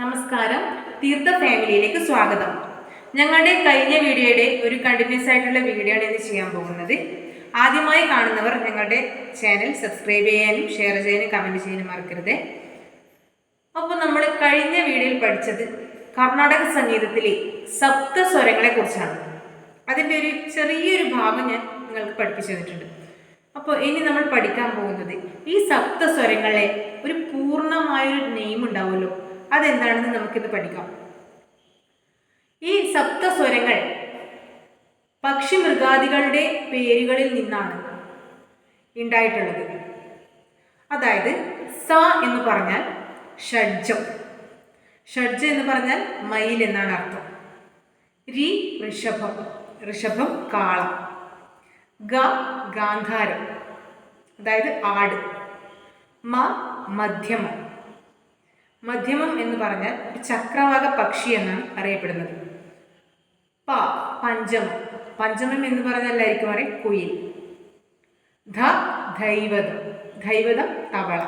നമസ്കാരം. തീർത്ഥ ഫാമിലിയിലേക്ക് സ്വാഗതം. ഞങ്ങളുടെ കഴിഞ്ഞ വീഡിയോയുടെ ഒരു കണ്ടിന്യൂസ് ആയിട്ടുള്ള വീഡിയോ ആണ് ഇന്ന് ചെയ്യാൻ പോകുന്നത്. ആദ്യമായി കാണുന്നവർ ഞങ്ങളുടെ ചാനൽ സബ്സ്ക്രൈബ് ചെയ്യാനും ഷെയർ ചെയ്യാനും കമന്റ് ചെയ്യാനും മറക്കരുത്. അപ്പോൾ നമ്മൾ കഴിഞ്ഞ വീഡിയോയിൽ പഠിച്ചത് കർണാടക സംഗീതത്തിലെ സപ്തസ്വരങ്ങളെ കുറിച്ചാണ്. അതിന്റെ ഒരു ചെറിയൊരു ഭാഗം ഞാൻ നിങ്ങൾക്ക് പഠിപ്പിച്ചു തന്നിട്ടുണ്ട്. അപ്പോൾ ഇനി നമ്മൾ പഠിക്കാൻ പോകുന്നത് ഈ സപ്തസ്വരങ്ങളെ ഒരു പൂർണമായൊരു നെയിം ഉണ്ടാവുമല്ലോ. അതെന്താണെന്ന് നമുക്കിന്ന് പഠിക്കാം. ഈ സപ്തസ്വരങ്ങൾ പക്ഷി മൃഗാദികളുടെ പേരുകളിൽ നിന്നാണ് ഉണ്ടായിട്ടുള്ളത്. അതായത് സ എന്ന് പറഞ്ഞാൽ ഷഡ്ജം. ഷഡ്ജ എന്ന് പറഞ്ഞാൽ മയിൽ എന്നാണ് അർത്ഥം. രി ഋഷഭം ഋഷഭം കാള. ഗ ഗാന്ധാരം അതായത് ആട്. മ മധ്യമം. മധ്യമം എന്ന് പറഞ്ഞാൽ ചക്രവാക പക്ഷി എന്നാണ് അറിയപ്പെടുന്നത്. പ പഞ്ചമം. പഞ്ചമം എന്ന് പറഞ്ഞാൽ അറിയാം കുയിൽ. ധ ദൈവതം ദൈവതം തവള.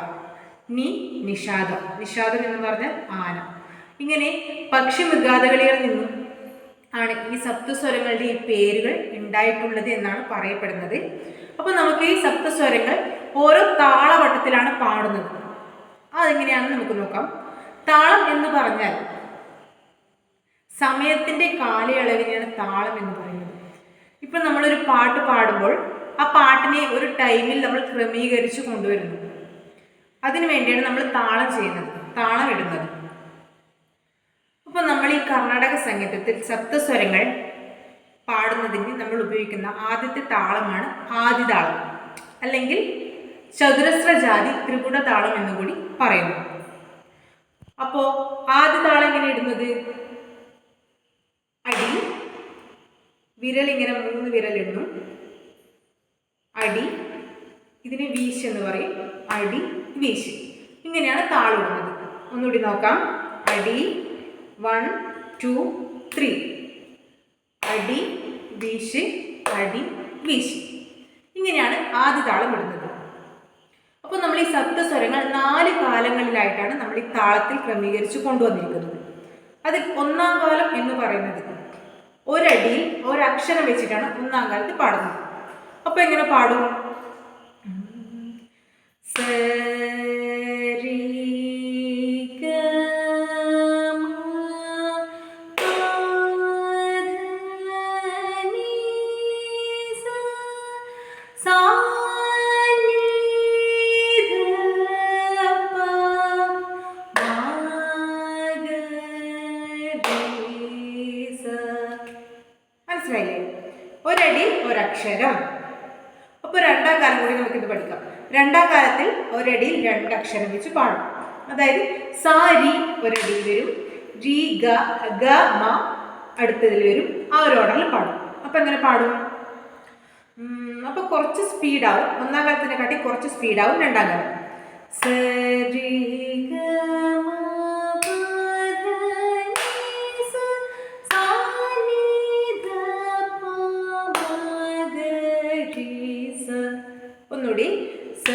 നി നിഷാദം. നിഷാദം എന്ന് പറഞ്ഞാൽ ആന. ഇങ്ങനെ പക്ഷി മൃഗാതകളികളിൽ നിന്നും ആണ് ഈ സപ്തസ്വരങ്ങളുടെ ഈ പേരുകൾ ഉണ്ടായിട്ടുള്ളത് എന്നാണ് പറയപ്പെടുന്നത്. അപ്പോൾ നമുക്ക് ഈ സപ്തസ്വരങ്ങൾ ഓരോ താളവട്ടത്തിലാണ് പാടുന്നത്. അതെങ്ങനെയാണെന്ന് നമുക്ക് നോക്കാം. താളം എന്ന് പറഞ്ഞാൽ സമയത്തിന്റെ കാലയളവിനെയാണ് താളം എന്ന് പറയുന്നത്. ഇപ്പം നമ്മളൊരു പാട്ട് പാടുമ്പോൾ ആ പാട്ടിനെ ഒരു ടൈമിൽ നമ്മൾ ക്രമീകരിച്ച് കൊണ്ടുവരുന്നു. അതിനു വേണ്ടിയാണ് നമ്മൾ താളം ചെയ്യുന്നത് താളം ഇടുന്നത്. അപ്പോൾ നമ്മൾ ഈ കർണാടക സംഗീതത്തിൽ സപ്തസ്വരങ്ങൾ പാടുന്നതിന് നമ്മൾ ഉപയോഗിക്കുന്ന ആദ്യത്തെ താളമാണ് ആദിതാളം അല്ലെങ്കിൽ ചതുരശ്ര ജാതി ത്രിപുട താളം എന്നുകൂടി പറയുന്നു. അപ്പോൾ ആദ്യ എങ്ങനെ ഇടുന്നത്? അടി. വിരൽ ഇങ്ങനെ മൂന്ന് വിരൽ ഇടുന്നു. അടി. ഇതിന് വീശ് എന്ന് പറയും. അടി വീശ്. ഇങ്ങനെയാണ് താളിടുന്നത് ഒന്നുകൂടി നോക്കാം. അടി. One two three. അടി വീശ്. അടി വീശ്. ഇങ്ങനെയാണ് ആദ്യ താളം ഇടുന്നത്. അപ്പോൾ നമ്മൾ ഈ സപ്തസ്വരങ്ങൾ നാല് കാലങ്ങളിലായിട്ടാണ് നമ്മൾ ഈ താളത്തിൽ ക്രമീകരിച്ച് കൊണ്ടുവന്നിരിക്കുന്നത്. അതിൽ ഒന്നാം കാലം എന്ന് പറയുന്നത് ഒരടിയിൽ ഒരക്ഷരം വെച്ചിട്ടാണ് ഒന്നാം കാലത്ത് പാടുന്നത്. അപ്പോൾ എങ്ങനെ പാടും? മനസ്സിലായില്ലേ? ഒരടി ഒരക്ഷരം. അപ്പോൾ രണ്ടാം കാലം കൂടി നമുക്കിത് പഠിക്കാം. രണ്ടാം കാലത്തിൽ ഒരടിയിൽ രണ്ട് അക്ഷരം വെച്ച് പാടും. അതായത് സാരി ഒരടിയിൽ വരും. രി ഗ ഗ മ അടുത്തതിൽ വരും. ആ ഒരു ഓർഡറിൽ പാടും. അപ്പം എങ്ങനെ പാടും? അപ്പോൾ കുറച്ച് സ്പീഡാവും ഒന്നാം കാലത്തിനെ കാട്ടി കുറച്ച് സ്പീഡാവും രണ്ടാം കാലം. സരി ഗ സ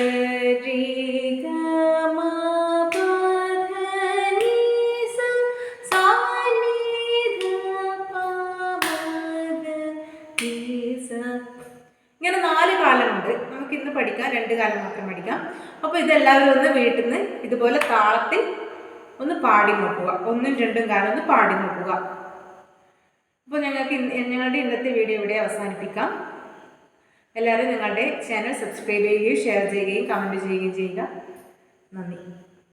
ഇങ്ങനെ നാല് കാലമുണ്ട്. നമുക്ക് ഇന്ന് പഠിക്കാം. രണ്ട് കാലം മാത്രം പഠിക്കാം. അപ്പോൾ ഇതെല്ലാവരും ഒന്ന് വീട്ടിൽ നിന്ന് ഇതുപോലെ താളത്തിൽ ഒന്ന് പാടി നോക്കുക. ഒന്നും രണ്ടും കാലം ഒന്ന് പാടി നോക്കുക. അപ്പോൾ ഞങ്ങൾക്ക് ഞങ്ങളുടെ ഇന്നത്തെ വീഡിയോ ഇവിടെ അവസാനിപ്പിക്കാം. എല്ലാവരും നിങ്ങളുടെ ചാനൽ സബ്സ്ക്രൈബ് ചെയ്യുകയും ഷെയർ ചെയ്യുകയും കമന്റ് ചെയ്യുകയും ചെയ്യുക. നന്ദി.